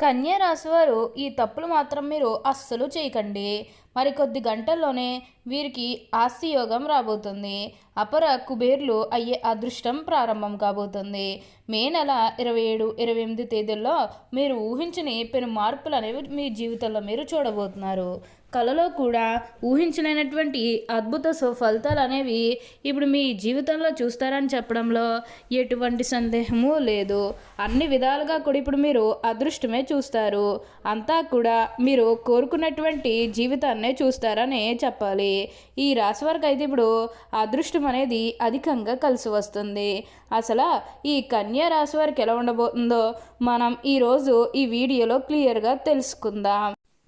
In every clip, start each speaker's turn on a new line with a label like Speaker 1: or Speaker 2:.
Speaker 1: కన్యా రాశి వారు ఈ తప్పులు మాత్రం మీరు అస్సలు చేయకండి. మరికొద్ది గంటల్లోనే వీరికి ఆస్తియోగం రాబోతుంది. అపర కుబేర్లు అయ్యే అదృష్టం ప్రారంభం కాబోతుంది. మే నెల ఇరవై ఏడు ఇరవై ఎనిమిది తేదీల్లో మీరు ఊహించని పెను మార్పులు అనేవి మీ జీవితంలో మీరు చూడబోతున్నారు. కళలో కూడా ఊహించలేనటువంటి అద్భుత సుఫలితాలు అనేవి ఇప్పుడు మీ జీవితంలో చూస్తారని చెప్పడంలో ఎటువంటి సందేహము లేదు. అన్ని విధాలుగా కూడా ఇప్పుడు మీరు అదృష్టమే చూస్తారు. అంతా కూడా మీరు కోరుకున్నటువంటి జీవితాన్నే చూస్తారని చెప్పాలి. ఈ రాశి వారికి అయితే ఇప్పుడు అదృష్టం అనేది అధికంగా కలిసి వస్తుంది. అసలు ఈ కన్యా రాశి వారికి ఎలా ఉండబోతుందో మనం ఈరోజు ఈ వీడియోలో క్లియర్గా తెలుసుకుందాం.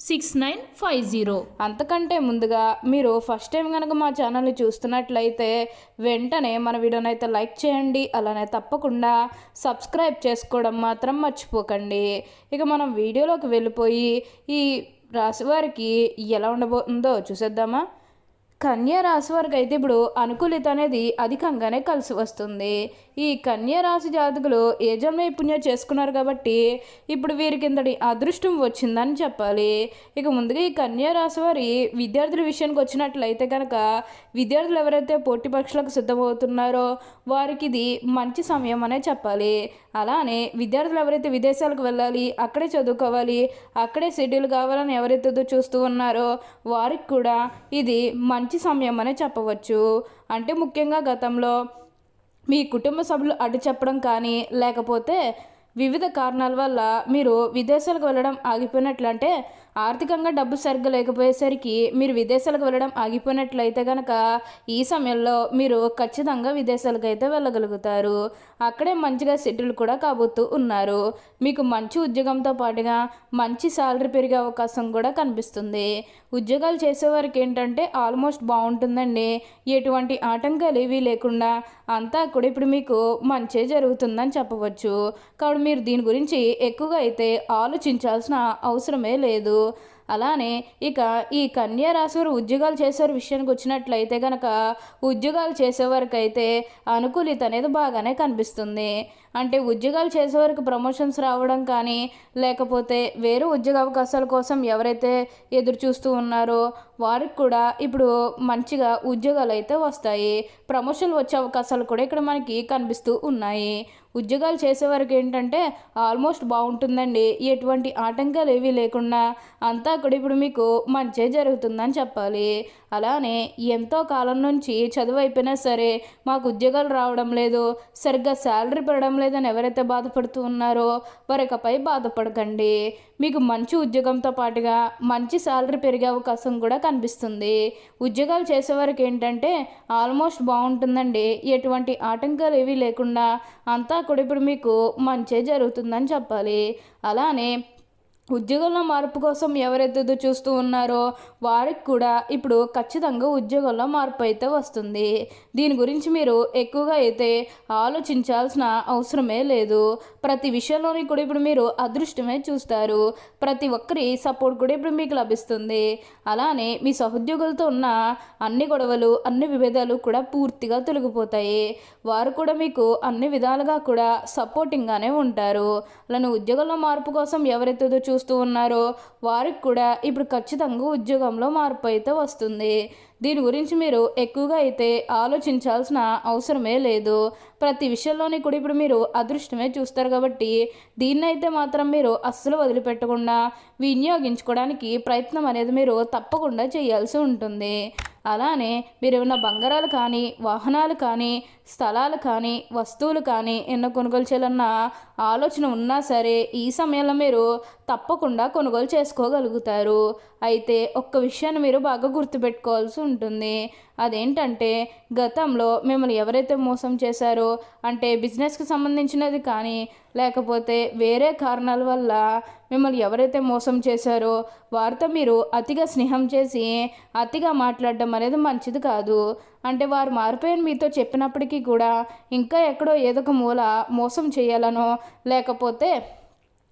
Speaker 1: six nine five zero. అంతకంటే ముందుగా మీరు ఫస్ట్ టైం కనుక మా ఛానల్ని చూస్తున్నట్లయితే వెంటనే మన వీడియోని అయితే లైక్ చేయండి అలానే తప్పకుండా సబ్స్క్రైబ్ చేసుకోవడం మాత్రం మర్చిపోకండి. ఇక మనం వీడియోలోకి వెళ్ళిపోయి ఈ రాశి వారికి ఎలా ఉండబోతుందో చూసేద్దామా? కన్యా రాశి వారికి అయితే ఇప్పుడు అనుకూలిత అనేది అధికంగానే కలిసి వస్తుంది. ఈ కన్యా రాశి జాతకులు ఏ జన్మ పుణ్యం చేసుకున్నారు కాబట్టి ఇప్పుడు వీరికి ఇంతటి అదృష్టం వచ్చిందని చెప్పాలి. ఇక ముందుగా ఈ కన్యా రాశి వారి విద్యార్థుల విషయానికి వచ్చినట్లయితే కనుక విద్యార్థులు ఎవరైతే పోటీ పరీక్షలకు సిద్ధమవుతున్నారో వారికి ఇది మంచి సమయం అనే చెప్పాలి. అలానే విద్యార్థులు ఎవరైతే విదేశాలకు వెళ్ళాలి అక్కడే చదువుకోవాలి అక్కడే షెడ్యూల్ కావాలని ఎవరైతే చూస్తూ ఉన్నారో వారికి కూడా ఇది మంచి సమయం అనే చెప్పవచ్చు. అంటే ముఖ్యంగా గతంలో మీ కుటుంబ సభ్యులు అడ్డు చెప్పడం కానీ లేకపోతే వివిధ కారణాల వల్ల మీరు విదేశాలకు వెళ్ళడం ఆగిపోయినట్లంటే ఆర్థికంగా డబ్బు సరిగ్గా లేకపోయేసరికి మీరు విదేశాలకు వెళ్ళడం ఆగిపోయినట్లయితే కనుక ఈ సమయంలో మీరు ఖచ్చితంగా విదేశాలకు అయితే వెళ్ళగలుగుతారు. అక్కడే మంచిగా సెటిల్ కూడా కాబోతూ ఉన్నారు. మీకు మంచి ఉద్యోగంతో పాటుగా మంచి శాలరీ పెరిగే అవకాశం కూడా కనిపిస్తుంది. ఉద్యోగాలు చేసేవారికి ఏంటంటే ఆల్మోస్ట్ బాగుంటుందండి. ఎటువంటి ఆటంకాలు ఏవీ లేకుండా అంతా కూడా ఇప్పుడు మీకు మంచే జరుగుతుందని చెప్పవచ్చు. కాబట్టి మీరు దీని గురించి ఎక్కువగా అయితే ఆలోచించాల్సిన అవసరమే లేదు. అలానే ఇక ఈ కన్యా రాశివారు ఉద్యోగాలు చేసేవారి విషయానికి వచ్చినట్లయితే కనుక ఉద్యోగాలు చేసేవారికి అయితే అనుకూలిత అనేది బాగానే కనిపిస్తుంది. అంటే ఉద్యోగాలు చేసేవారికి ప్రమోషన్స్ రావడం కానీ లేకపోతే వేరే ఉద్యోగ అవకాశాల కోసం ఎవరైతే ఎదురు చూస్తూ ఉన్నారో వారికి కూడా ఇప్పుడు మంచిగా ఉద్యోగాలు అయితే వస్తాయి. ప్రమోషన్లు వచ్చే అవకాశాలు కూడా ఇక్కడ మనకి కనిపిస్తూ ఉన్నాయి. ఉద్యోగాలు చేసేవారికి ఏంటంటే ఆల్మోస్ట్ బాగుంటుందండి. ఎటువంటి ఆటంకాలు ఏవి లేకుండా అంతా కూడా ఇప్పుడు మీకు మంచే జరుగుతుందని చెప్పాలి. అలానే ఎంతో కాలం నుంచి చదువు అయిపోయినా సరే మాకు ఉద్యోగాలు రావడం లేదు. సరిగ్గా శాలరీ పెరగడం లేదని ఎవరైతే బాధపడుతూ ఉన్నారో వారికపై బాధపడకండి. మీకు మంచి ఉద్యోగంతో పాటుగా మంచి శాలరీ పెరిగే అవకాశం కూడా కనిపిస్తుంది. ఉద్యోగాలు చేసేవారికి ఏంటంటే ఆల్మోస్ట్ బాగుంటుందండి. ఎటువంటి ఆటంకాలు ఏవి లేకుండా అంతా కూడా ఇప్పుడు మీకు మంచి జరుగుతుందని చెప్పాలి. అలానే ఉద్యోగంలో మార్పు కోసం ఎవరైతే చూస్తూ ఉన్నారో వారికి కూడా ఇప్పుడు ఖచ్చితంగా ఉద్యోగంలో మార్పు అయితే వస్తుంది. దీని గురించి మీరు ఎక్కువగా అయితే ఆలోచించాల్సిన అవసరమే లేదు. ప్రతి విషయంలోని కూడా ఇప్పుడు మీరు అదృష్టమే చూస్తారు. ప్రతి ఒక్కరి సపోర్ట్ కూడా ఇప్పుడు మీకు లభిస్తుంది. అలానే మీ సహోద్యోగులతో ఉన్న అన్ని గొడవలు అన్ని విభేదాలు కూడా పూర్తిగా తొలగిపోతాయి. వారు కూడా మీకు అన్ని విధాలుగా కూడా సపోర్టింగ్గానే ఉంటారు. అలానే ఉద్యోగంలో మార్పు కోసం ఎవరైతే చూ చూస్తూ ఉన్నారో వారికి కూడా ఇప్పుడు ఖచ్చితంగా ఉద్యోగంలో మార్పు అయితే వస్తుంది. దీని గురించి మీరు ఎక్కువగా అయితే ఆలోచించాల్సిన అవసరమే లేదు. ప్రతి విషయంలోని కూడా ఇప్పుడు మీరు అదృష్టమే చూస్తారు కాబట్టి దీన్నైతే మాత్రం మీరు అస్సలు వదిలిపెట్టకుండా వినియోగించుకోవడానికి ప్రయత్నం అనేది మీరు తప్పకుండా చేయాల్సి ఉంటుంది. అలానే మీరు ఏమైనా బంగారాలు కానీ వాహనాలు కానీ స్థలాలు కానీ వస్తువులు కానీ ఎన్నో కొనుగోలు చేయాలన్న ఆలోచన ఉన్నా సరే ఈ సమయంలో మీరు తప్పకుండా కొనుగోలు చేసుకోగలుగుతారు. అయితే ఒక్క విషయాన్ని మీరు బాగా గుర్తుపెట్టుకోవాల్సి ఉంటుంది. అదేంటంటే గతంలో మిమ్మల్ని ఎవరైతే మోసం చేశారో అంటే బిజినెస్కి సంబంధించినది కానీ లేకపోతే వేరే కారణాల వల్ల మిమ్మల్ని ఎవరైతే మోసం చేశారో వారితో మీరు అతిగా స్నేహం చేసి అతిగా మాట్లాడడం అనేది మంచిది కాదు. అంటే వారు మారిపోయిన మీతో చెప్పినప్పటికీ కూడా ఇంకా ఎక్కడో ఏదో ఒక మూల మోసం చేయాలనో లేకపోతే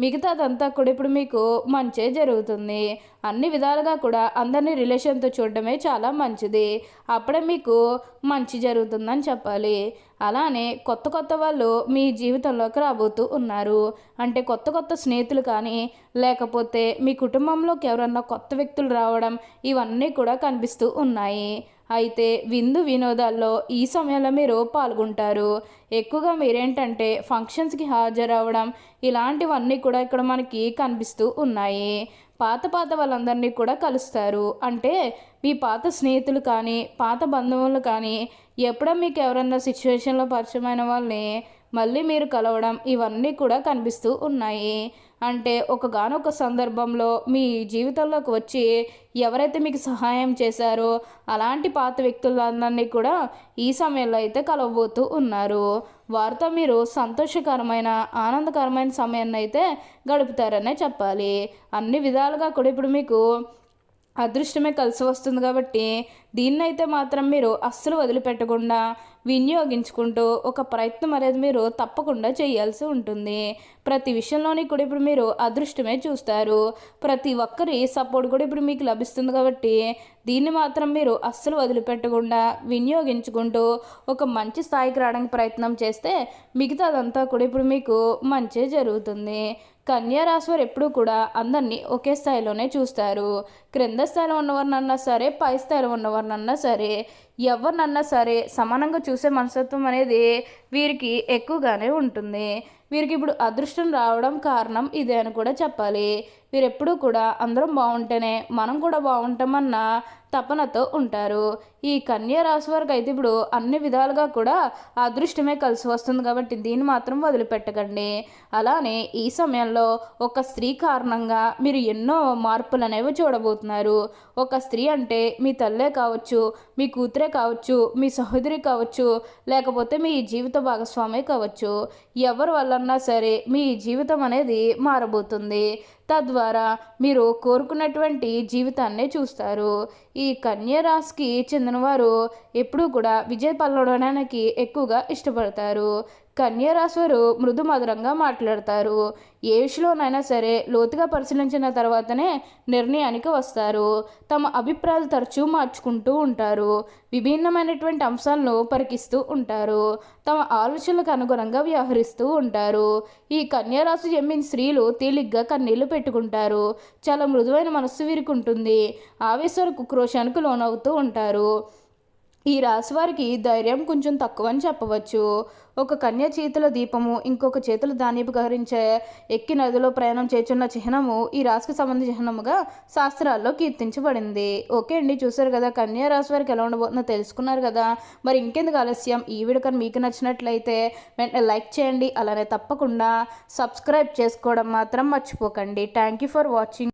Speaker 1: మిగతాదంతా కూడా ఇప్పుడు మీకు మంచే జరుగుతుంది. అన్ని విధాలుగా కూడా అందరినీ రిలేషన్తో చూడడమే చాలా మంచిది. అప్పుడే మీకు మంచి జరుగుతుందని చెప్పాలి. అలానే కొత్త కొత్త వాళ్ళు మీ జీవితంలోకి రాబోతూ ఉన్నారు. అంటే కొత్త కొత్త స్నేహితులు కానీ లేకపోతే మీ కుటుంబంలోకి ఎవరన్నా కొత్త వ్యక్తులు రావడం ఇవన్నీ కూడా కనిపిస్తూ ఉన్నాయి. అయితే విందు వినోదాల్లో ఈ సమయంలో మీరు పాల్గొంటారు. ఎక్కువగా మీరేంటంటే ఫంక్షన్స్కి హాజరవడం ఇలాంటివన్నీ కూడా ఇక్కడ మనకి కనిపిస్తూ ఉన్నాయి. పాత పాత వాళ్ళందరినీ కూడా కలుస్తారు. అంటే మీ పాత స్నేహితులు కానీ పాత బంధువులు కానీ ఎప్పుడో మీకు ఎవరన్నా సిచ్యువేషన్లో పరిచయమైన వాళ్ళని మళ్ళీ మీరు కలవడం ఇవన్నీ కూడా కనిపిస్తూ ఉన్నాయి. అంటే ఒకగానొక సందర్భంలో మీ జీవితంలోకి వచ్చి ఎవరైతే మీకు సహాయం చేశారో అలాంటి పాత వ్యక్తులందరినీ కూడా ఈ సమయంలో అయితే కలవబోతూ ఉన్నారు. వారితో మీరు సంతోషకరమైన ఆనందకరమైన సమయాన్ని అయితే గడుపుతారనే చెప్పాలి. అన్ని విధాలుగా కూడా ఇప్పుడు మీకు అదృష్టమే కలిసి వస్తుంది కాబట్టి దీన్నైతే మాత్రం మీరు అస్సలు వదిలిపెట్టకుండా వినియోగించుకుంటూ ఒక ప్రయత్నం అనేది మీరు తప్పకుండా చేయాల్సి ఉంటుంది. ప్రతి విషయంలోని కూడా ఇప్పుడు మీరు అదృష్టమే చూస్తారు. ప్రతి ఒక్కరి సపోర్ట్ కూడా ఇప్పుడు మీకు లభిస్తుంది కాబట్టి దీన్ని మాత్రం మీరు అస్సలు వదిలిపెట్టకుండా వినియోగించుకుంటూ ఒక మంచి స్థాయికి రావడానికి ప్రయత్నం చేస్తే మిగతాదంతా కూడా ఇప్పుడు మీకు మంచి జరుగుతుంది. కన్యా వారు ఎప్పుడూ కూడా అందరినీ ఒకే స్థాయిలోనే చూస్తారు. క్రింద స్థాయిలో ఉన్నవారినన్నా సరే పై స్థాయిలో ఉన్నవారినన్నా సరే ఎవరినన్నా సరే సమానంగా చూసే మనస్తత్వం అనేది వీరికి ఎక్కువగానే ఉంటుంది. వీరికి ఇప్పుడు అదృష్టం రావడం కారణం ఇదే అని కూడా చెప్పాలి. మీరు ఎప్పుడూ కూడా అందరం బాగుంటేనే మనం కూడా బాగుంటామన్న తపనతో ఉంటారు. ఈ కన్యా రాశి వారికి అయితే ఇప్పుడు అన్ని విధాలుగా కూడా అదృష్టమే కలిసి వస్తుంది కాబట్టి దీన్ని మాత్రం వదిలిపెట్టకండి. అలానే ఈ సమయంలో ఒక స్త్రీ కారణంగా మీరు ఎన్నో మార్పులు అనేవి చూడబోతున్నారు. ఒక స్త్రీ అంటే మీ తల్లే కావచ్చు మీ కూతురే కావచ్చు మీ సహోదరి కావచ్చు లేకపోతే మీ జీవిత భాగస్వామి కావచ్చు. ఎవరి వల్లన్నా సరే మీ జీవితం అనేది మారబోతుంది. తద్వారా మీరు కోరుకున్నటువంటి జీవితాన్నే చూస్తారు. ఈ కన్య రాశికి చెందినవారు ఎప్పుడూ కూడా విజయ పల్లడానికి ఎక్కువగా ఇష్టపడతారు. కన్యరాశివారు మృదు మధురంగా మాట్లాడతారు. ఏ విషయంలోనైనా సరే లోతుగా పరిశీలించిన తర్వాతనే నిర్ణయానికి వస్తారు. తమ అభిప్రాయాలు తరచూ మార్చుకుంటూ ఉంటారు. విభిన్నమైనటువంటి అంశాలను పరికిస్తూ ఉంటారు. తమ ఆలోచనలకు అనుగుణంగా వ్యవహరిస్తూ ఉంటారు. ఈ కన్యారాశి జమ్మిన స్త్రీలు తేలిగ్గా కన్నీళ్ళు పెట్టుకుంటారు. చాలా మృదువైన మనస్సు వీరికి ఉంటుంది ఆవేశాలకు క్రోషానికి లోనవుతూ ఉంటారు. ఈ రాశి వారికి ధైర్యం కొంచెం తక్కువ అని చెప్పవచ్చు. ఒక కన్య చేతుల దీపము ఇంకొక చేతుల ధాన్యపు గహరించే ఎక్కి నదిలో ప్రయాణం చేస్తున్న చిహ్నము ఈ రాశికి సంబంధించిన చిహ్నముగా శాస్త్రాల్లో కీర్తించబడింది. ఓకే అండి చూసారు కదా కన్యా రాశి వారికి ఎలా ఉండబోతుందో తెలుసుకున్నారు కదా. మరి ఇంకెందుకు ఆలస్యం? ఈ వీడియో కానీ మీకు నచ్చినట్లయితే వెంటనే లైక్ చేయండి అలానే తప్పకుండా సబ్స్క్రైబ్ చేసుకోవడం మాత్రం మర్చిపోకండి. Thank you for watching